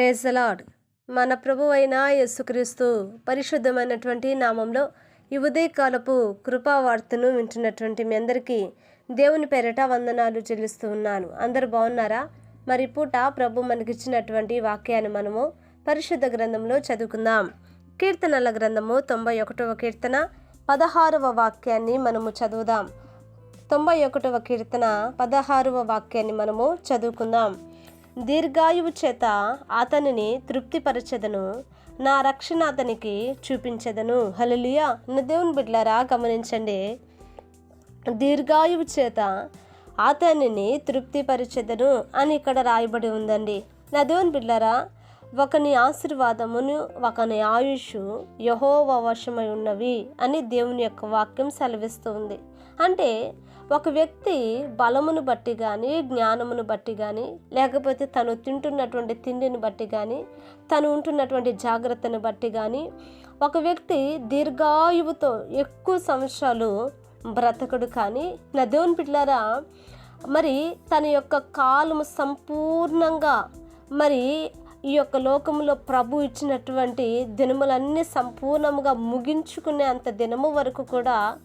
Praise lord మన ప్రభు అయిన యేసుక్రీస్తు పరిశుద్ధమైనటువంటి నామంలో ఈ ఉదయకాలపు కృపావార్తను వింటున్నటువంటి మీ అందరికీ దేవుని పేరట వందనాలు చెల్లిస్తూ ఉన్నాను. అందరు బాగున్నారా? మరి పూట ప్రభు మనకిచ్చినటువంటి వాక్యాన్ని మనము పరిశుద్ధ గ్రంథంలో చదువుకుందాం. కీర్తనల గ్రంథము తొంభై ఒకటవ కీర్తన పదహారవ వాక్యాన్ని మనము చదువుదాం. తొంభై ఒకటవ కీర్తన పదహారవ వాక్యాన్ని మనము చదువుకుందాం. దీర్ఘాయువు చేత అతనిని తృప్తిపరచెదను. నా రక్షణ అతనికి చూపించెదను. హలలియా నా దేవుని బిడ్డలారా గమనించండి. దీర్ఘాయువు చేత అతనిని తృప్తిపరిచెదను అని ఇక్కడ రాయబడి ఉందండి. నా దేవుని బిడ్డలారా ఒకని ఆశీర్వాదమును ఒకని ఆయుష్ యహోవ వశమై ఉన్నవి అని దేవుని యొక్క వాక్యం సెలవిస్తుంది. అంటే ఒక వ్యక్తి బలమును బట్టి కానీ జ్ఞానమును బట్టి కానీ లేకపోతే తను తింటున్నటువంటి తిండిని బట్టి కానీ తను ఉంటున్నటువంటి జాగ్రత్తను బట్టి కానీ ఒక వ్యక్తి దీర్ఘాయువుతో ఎక్కువ సంవత్సరాలు బ్రతకడు కానీ నా దేవుని పిట్లారా మరి తన యొక్క కాలము సంపూర్ణంగా మరి ఈ యొక్క లోకంలో ప్రభు ఇచ్చినటువంటి దినములన్నీ సంపూర్ణముగా ముగించుకునే అంత దినము వరకు కూడా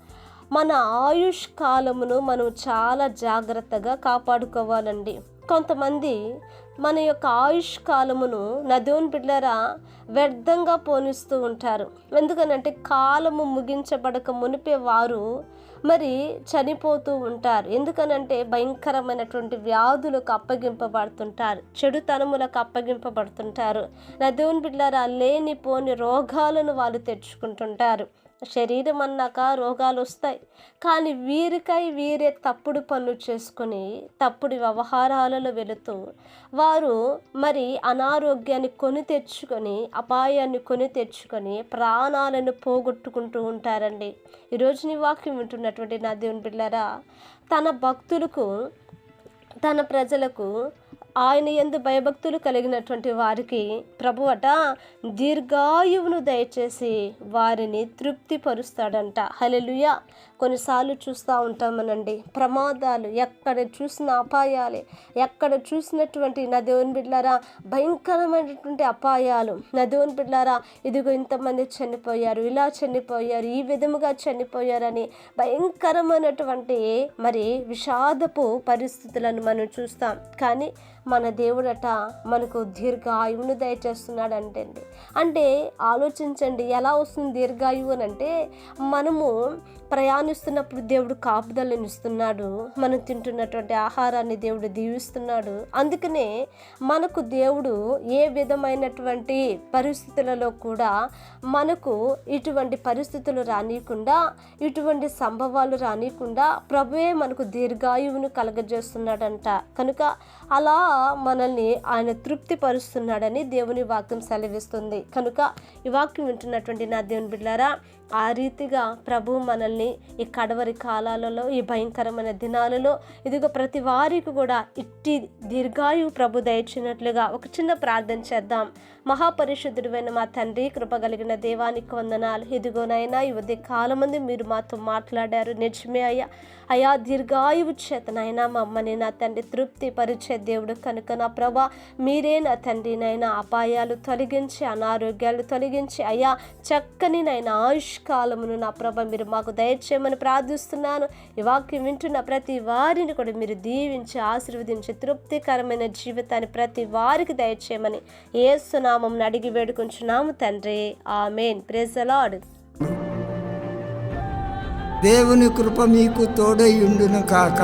మన ఆయుష్ కాలమును మనం చాలా జాగ్రత్తగా కాపాడుకోవాలండి. కొంతమంది మన యొక్క ఆయుష్ కాలమును నదోన్ బిడ్డరా వ్యర్థంగా పోనిస్తూ ఉంటారు. ఎందుకనంటే కాలము ముగించబడక మునిపే వారు మరి చనిపోతూ ఉంటారు. ఎందుకనంటే భయంకరమైనటువంటి వ్యాధులకు అప్పగింపబడుతుంటారు. చెడుతనములకు అప్పగింపబడుతుంటారు. నా దేవుని బిడ్డారా లేనిపోని రోగాలను వాళ్ళు తెచ్చుకుంటుంటారు. శరీరం అన్నాక రోగాలు వస్తాయి కానీ వీరికై వీరే తప్పుడు పనులు చేసుకొని తప్పుడు వ్యవహారాలలో వెళుతూ వారు మరి అనారోగ్యాన్ని కొని తెచ్చుకొని అపాయాన్ని కొని తెచ్చుకొని ప్రాణాలను పోగొట్టుకుంటూ ఉంటారండి. ఈరోజు నీ వాక్యం వింటున్నటువంటి నా దేవుని బిడ్డారా తన భక్తులకు తన ప్రజలకు ఆయన ఎందు భయభక్తులు కలిగినటువంటి వారికి ప్రభువట దీర్ఘాయువును దయచేసి వారిని తృప్తిపరుస్తాడంట. హలెలుయ కొన్నిసార్లు చూస్తూ ఉంటామనండి. ప్రమాదాలు ఎక్కడ చూసిన అపాయాలే ఎక్కడ చూసినటువంటి నా దేవుని బిడ్డారా భయంకరమైనటువంటి అపాయాలు. నా దేవుని బిడ్డారా ఇదిగో ఇంతమంది చనిపోయారు ఇలా చనిపోయారు ఈ విధముగా చనిపోయారని భయంకరమైనటువంటి మరి విషాదపు పరిస్థితులను మనం చూస్తాం. కానీ మన దేవుడట మనకు దీర్ఘాయువును దయచేస్తున్నాడు అంటే అంటే ఆలోచించండి ఎలా వస్తుంది దీర్ఘాయువు అని అంటే మనము ప్రయాణిస్తున్నప్పుడు దేవుడు కాపుదలనిస్తున్నాడు మనం తింటున్నటువంటి ఆహారాన్ని దేవుడు దీవిస్తున్నాడు. అందుకనే మనకు దేవుడు ఏ విధమైనటువంటి పరిస్థితులలో కూడా మనకు ఇటువంటి పరిస్థితులు రానియకుండా ఇటువంటి సంభవాలు రానియకుండా ప్రభువే మనకు దీర్ఘాయువును కలగజేస్తున్నాడంట. కనుక అలా మనల్ని ఆయన తృప్తి పరుస్తున్నాడని దేవుని వాక్యం సెలవిస్తుంది. కనుక ఈ వాక్యం వింటున్నటువంటి నా దేవుని బిడ్డారా ఆ రీతిగా ప్రభు మనల్ని ఈ కడవరి కాలాలలో ఈ భయంకరమైన దినాలలో ఇదిగో ప్రతి వారికి కూడా ఇట్టి దీర్ఘాయువు ప్రభు దయచినట్లుగా ఒక చిన్న ప్రార్థన చేద్దాం. మహాపరిశుద్ధుడైన మా తండ్రి కృప కలిగిన దేవానికి వందనాలు. ఇదిగోనైనా ఈ ఉదయ కాలమంది మీరు మాతో మాట్లాడారు. నిజమే అయ్యా. అయా దీర్ఘాయువు చేతనైనా మమ్మల్ని నా తండ్రి తృప్తి పరిచే దేవుడు కనుక నా ప్రభా మీరే నా తండ్రి నైనా అపాయాలు తొలగించి అనారోగ్యాలు తొలగించి అయ్యా చక్కని నైనా ఆయుష్కాలమును నా ప్రభ మీరు మాకు దయచేయమని ప్రార్థిస్తున్నాను. ఈ వాక్యం వింటున్న ప్రతి వారిని కూడా మీరు దీవించి ఆశీర్వదించి తృప్తికరమైన జీవితాన్ని ప్రతి వారికి దయచేయమని ఏసునామం అడిగి వేడుకుంటున్నాము తండ్రి. ఆమెన్. ప్రెజలాడు దేవుని కృప మీకు తోడై ఉండును కాక.